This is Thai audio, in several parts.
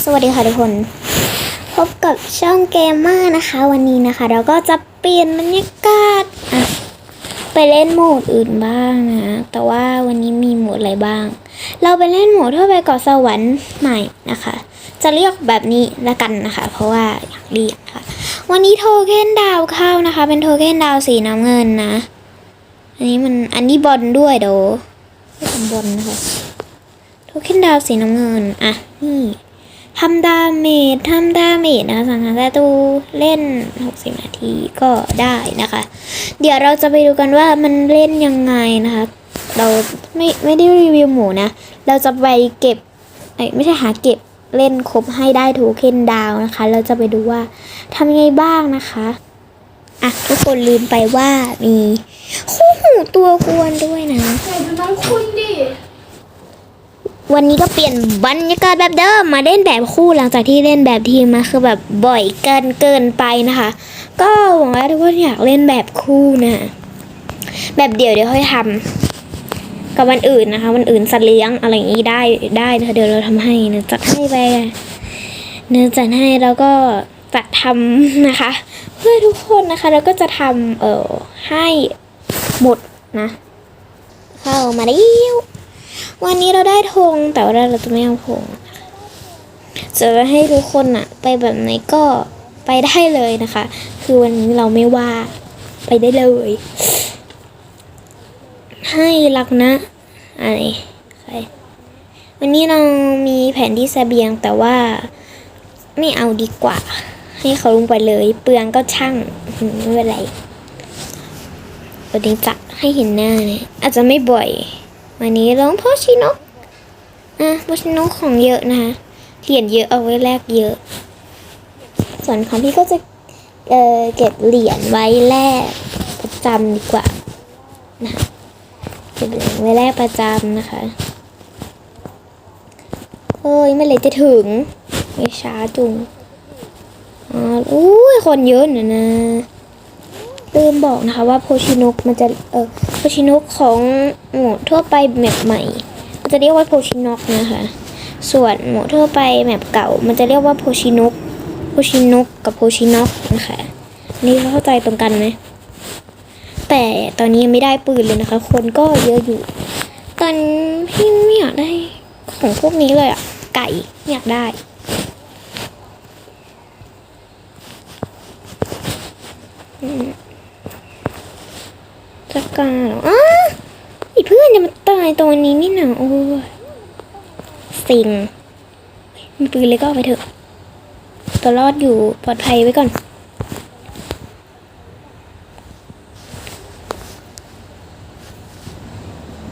สวัสดีค่ะทุกคน พบกับช่องเกมเมอร์นะคะ วันนี้นะคะ เราก็จะเปลี่ยนบรรยากาศอะไปเล่นโหมดอื่นบ้างนะ แต่ว่าวันนี้มีโหมดอะไรบ้าง เราไปเล่นโหมดทั่วไปเกาะสวรรค์ใหม่นะคะ จะเรียกแบบนี้ละกันนะคะ เพราะว่าอยากเรียกค่ะ วันนี้โทเค็นดาวเข้านะคะ เป็นโทเค็นดาวสีน้ำเงินนะ อันนี้มันอันนี้บอลด้วยเดี๋ยวไม่ทำบอลนะคะโทเค็นดาวสีน้ำเงิน อะ นี่ ทำดาเมจทำดาเมจนะคะสังหารศัตรูเล่น 60 นาทีก็ได้นะคะ เดี๋ยวเราจะไปดูกันว่ามันเล่นยังไงนะคะ เราไม่ไม่ได้รีวิวหมูนะ เราจะไปเก็บเอ้ไม่ใช่หาเก็บเล่นครบให้ได้โทเคนดาวนะคะ เราจะไปดูว่าทำยังไงบ้างนะคะอะทุกคนลืมไปว่ามีคู่หูตัวกวนด้วยนะไหนดูน้องคุณดิ วันนี้ก็เปลี่ยนบรรยากาศแบบเดิมมาเล่นแบบคู่หลังจากที่เล่นแบบทีมมาคือแบบบ่อยเกินเกินไปนะคะ ก็หวังว่าทุกคนอยากเล่นแบบคู่นะแบบเดี่ยวเดี๋ยวค่อยทำกับวันอื่นนะคะ วันอื่นสัตว์เลี้ยงอะไรอย่างนี้ได้ได้นะคะเดี๋ยวเราทำให้นะจัดให้ไปเนื้อจัดให้แล้วก็จัดทำนะคะ เพื่อทุกคนนะคะแล้วก็จะทำเอ่อให้หมดนะ เข้ามาแล้ วันนี้เราได้ธงแต่ว่าเราจะไม่เอาธงนะคะจะให้ทุกคนอะไปแบบไหนก็ไปได้เลยนะคะ คือวันนี้เราไม่ว่าไปได้เลย ให้รักนะอะไรใครวันนี้เรามีแผนที่เสบียงแต่ว่าไม่เอาดีกว่า ให้เขาลงไปเลย เปลืองก็ช่างอืมไม่เป็นไรวันนี้จะให้เห็นหน้าเนี่ยอาจจะไม่บ่อย วันนี้ร้องพ่อชินกอะพ่อชินกของเยอะนะคะเหรียญเยอะเอาไว้แลกเยอะ ส่วนของพี่ก็จะเออเก็บเหรียญไว้แลกประจำดีกว่านะเก็บเหรียญไว้แลกประจำนะคะเฮ้ยเมื่อไหรจะถึงไม่ช้าจุงอ๋ออุ้ยคนเยอะเนี่ยนะลืมบอกนะคะว่าโพชินกมันจะเออ โพชินกของหมวดทั่วไปแมปใหม่ มันจะเรียกว่าโพชินกนะคะ ส่วนหมวดทั่วไปแมปเก่า มันจะเรียกว่าโพชินกโพชินกกับโพชินกนะคะนี่เข้าใจตรงกันไหมแต่ตอนนี้ยังไม่ได้ปืนเลยนะคะ คนก็เยอะอยู่ ตอนพี่ไม่อยากได้ของพวกนี้เลยอะไก่ไม่อยากได้จัก การเหรออ้าอีเพื่อนจะมาตายตรงนี้นี่นะโอ้ยสิงมีปืนเลยก็ไปเถอะ ตัวรอดอยู่ปลอดภัยไว้ก่อน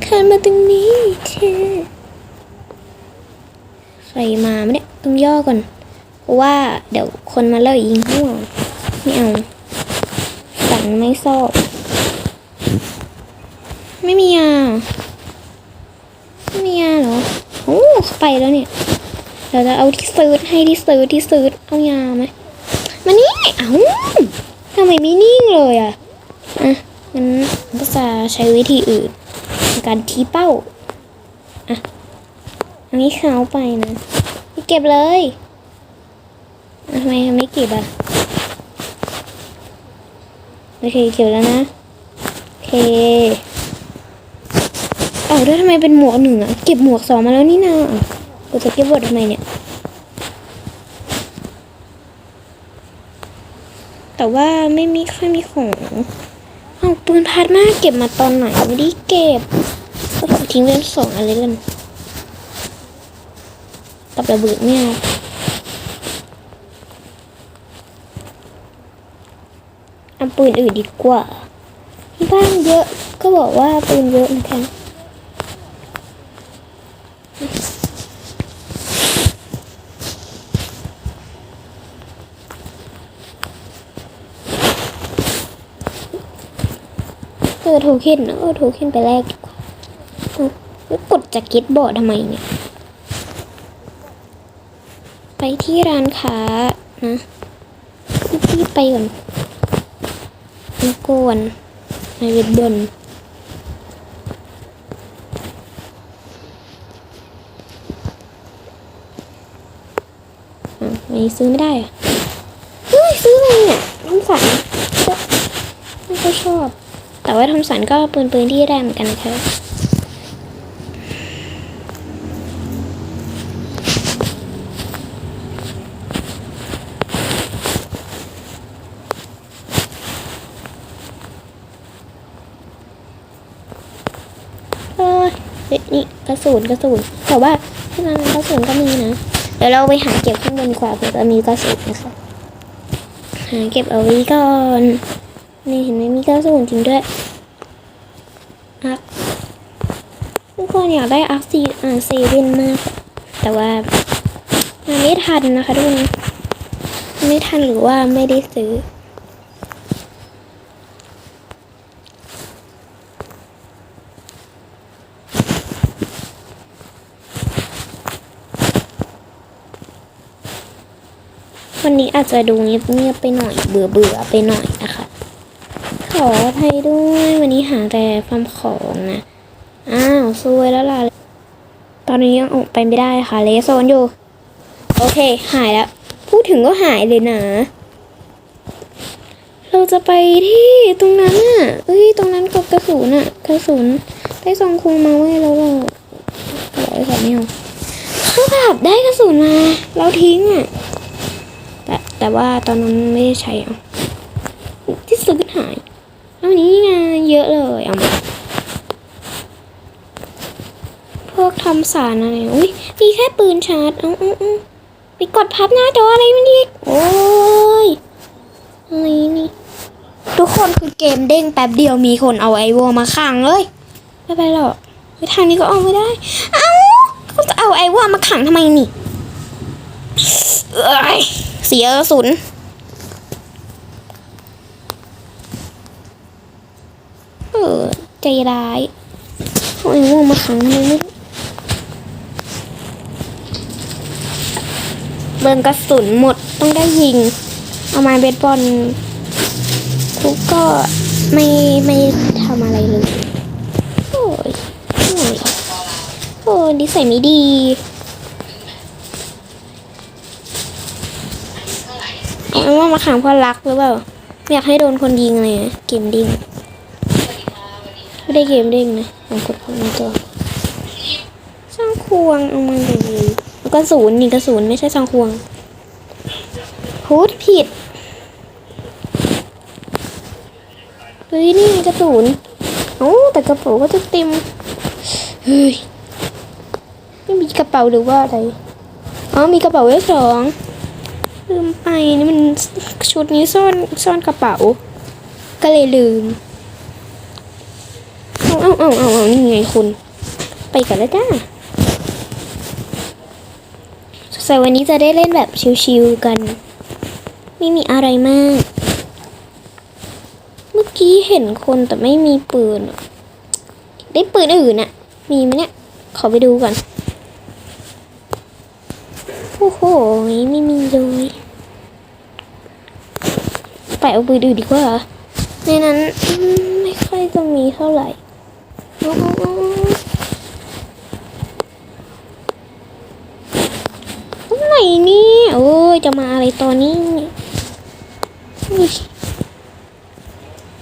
ขึ้นมาตรงนี้เชใส่มาไม่ได้ต้องย่อก่อน เพราะว่าเดี๋ยวคนมาเล่ายิงหัวไม่เอาสั่นไม่ชอบ ไม่มียาไม่มียาเหรอโอ้เข้าไปแล้วเนี่ยเราจะเอาที่ซื้อให้ที่ซื้อที่ซื้อเอายาไหมมานี่เอ้าทำไมไม่นิ่งเลยอะอะงั้นก็จะใช้วิธีอื่นในการทีเป้าอะอันนี้เขาไปนะไม่เก็บเลยทำไมไม่เก็บอะโอเคเก็บแล้วนะโอเคาแล้วทำไมเป็นหมวกหนึ่งอะเก็บหมวกสองมาแล้วนี่นากูจะเก็บบททำไมเนี่ย แต่ว่าไม่มีค่อยมีของเอาปืนพาดมากเก็บมาตอนไหนไม่ได้เก็บก็ทิ้งเป็นสองอะไรกันกับระเบิดไม่เอาเอาปืนอื่นดีกว่าที่บ้านเยอะก็บอกว่าปืนเยอะนะคะเอ อโทเค็นนะเออโทเค็นไปแรกดีกว่าแล้วกดจากก็ตบอร์ดทำไมเนี่ย ไปที่ร้านค้านะรีบๆไปก่อนแล้วกวนในเว็บนอไม่ซื้อไม่ได้อะเฮ้ยซื้ออะไรเนี่ยทอมสันไม่ค่อยชอบ แต่ว่าทอมสันก็ปืนปืนที่ได้เหมือนกันนะคะเฮ้ยนี่กระสุนกระสุนแต่ว่าที่ร้านกระสุนก็มีนะเดี๋ยวเราไปหาเก็บข้างบนดีกว่าเผื่อจะมีกระสุนนะคะหาเก็บเอาไว้ก่อน นี่เห็นไหมมีเกระสุนจริงด้วยอักทุกคนอยากได้อักซีอ่าเซเว่นมาก แต่ว่ามันไม่ทันนะคะทุกคนไม่ทันหรือว่าไม่ได้ซื้อวันนี้อาจจะดูเงียบๆไปหน่อย เบื่อเบื่อๆไปหน่อย ออภัยด้วยวันนี้หาแต่ความของนะ อ้าวซวยแล้วล่ะ ตอนนี้ยังออกไปไม่ได้ค่ะเลสโซนอยู่ โอเค หายแล้ว พูดถึงก็หายเลยนะ เราจะไปที่ตรงนั้นน่ะเอ้ย ตรงนั้นกับกระสุนน่ะ กระสุนได้ซองคุงมาไว้แล้วเราเราไอ้สองไม่เอาเขาแบบได้กระสุนมา เราทิ้งอะ แต่แต่ว่าตอนนั้นไม่ได้ใช้เอาที่ซื้อหาย แล้ววันนี้ไงเยอะเลยเอามาพวกทำสารอะไร อุ้ยมีแค่ปืนชาร์จอ้าเอ้าเอ้าไปกดพับหน้าจออะไรมันอีกโอ้ยอะไรนี่ ทุกคนคือเกมเด้งแป๊บเดียวมีคนเอาไอโวมาขังเลยไม่เป็นไรหรอกไปทางนี้ก็เอาไม่ได้ เอ้าเขาจะเอาไอโวมาขังทำไมนี่เอ้ยเสียกระสุนเออ ใจร้ายโอ้ยง่วงมาขังทำไมไม่รู้เบิร์กระสุนหมดต้องได้ยิง เอาไม้เบสบอลคุกก็ไม่ไม่ทำอะไรเลย โอ้ย โอ้ยโอ้ยนิสัยไม่ดีเอาว่ามาขังเพราะรักหรือเปล่าไม่อยากให้โดนคนยิงเลยเกมดิง ไม่ได้เกมดิ้งนะลองกดพักหน้าจอช่างควงเอามาเลยแล้วก็ศูนย์นี่กระสุนไม่ใช่ช่างควงพูดผิดเฮ้ยนี่กระสุนโอ้แต่กระเป๋าก็จะเต็ม เฮ้ย ไม่มีกระเป๋าหรือว่าอะไร อ๋อ มีกระเป๋าไว้สอง ลืมไป นี่มันชุดนี้ซ่อนซ่อนกระเป๋า ก็เลยลืม อาเอาเอาเอาเอานี่ไงคุณ ไปกันแล้วจ้าสงสัยวันนี้จะได้เล่นแบบชิวๆกัน ไม่มีอะไรมาก เมื่อกี้เห็นคนแต่ไม่มีปืน ได้ปืนอื่นอะมีไหมเนี่ย ขอไปดูก่อน โอ้โห ไม่มีเลยไปเอาปืนอื่นดีกว่าในนั้นไม่ค่อยจะมีเท่าไหร่ อาเอาไหนนี่โอ้ยจะมาอะไรตอนนี้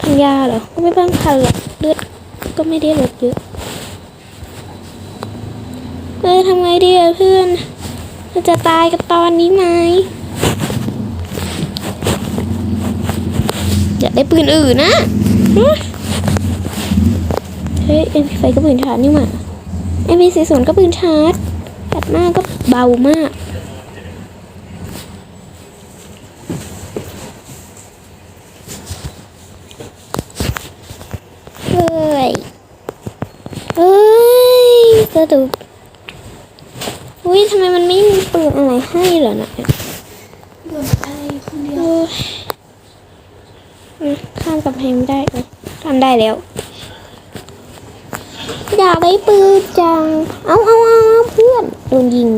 พันยาเหรอก็ไม่บ้างพันหรอกเลือดก็ไม่ได้ลดเยอะเอ้ยทำไงดีเพื่อนเราจะตายกับตอนนี้ไหมอยากได้ปืนอื่นนะ เฮ้ยเอ็มพีไฟก็ปืนชาร์จนี่หว่าเอ็มพีสี่ศูนก็ปืนชาร์จตัดหน้าก็เบามาก เฮ้ย เฮ้ยกระดูกอุ้ยทำไมมันไม่มีปืนอะไรให้เหรอนะโดนไอ้คนเดียวข้ามกำแพงไม่ได้เลยข้ามได้แล้ว อยากได้ปืนจัง เอาเอาเอาเพื่อนโดนยิง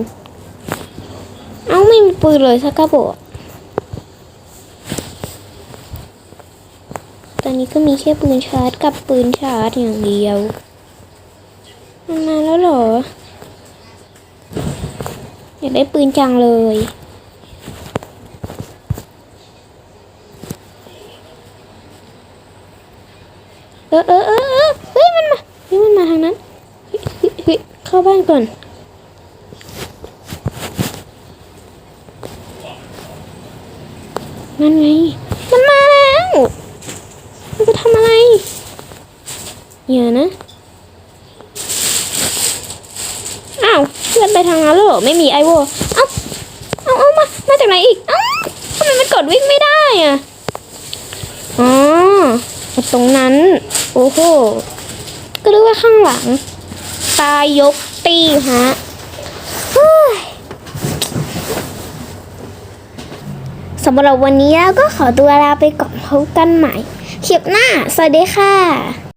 เอาไม่มีปืนเลยสักกระบอกตอนนี้ก็มีแค่ปืนชาร์จกับปืนชาร์จอย่างเดียวมันมาแล้วเหรอ อยากได้ปืนจังเลยเออเออเออ ทางนั้นเข้าบ้านก่อนนั่นไง มันมาแล้ว มันจะทำอะไรอย่านะ อ้าวเพื่อนไปทางนั้นแล้วเหรอ ไม่มีไอโวเอ้าเอาเอามา มาจากไหนอีก เอ้าทำไมมันกดวิ่งไม่ได้อะ อ๋อ ตรงนั้น โอ้โห ก็รู้ว่าข้างหลัง ตายยกตีฮะเฮ้ยสำหรับวันนี้เราก็ขอตัวลาไปก่อนพบกันใหม่คลิปหน้า สวัสดีค่ะ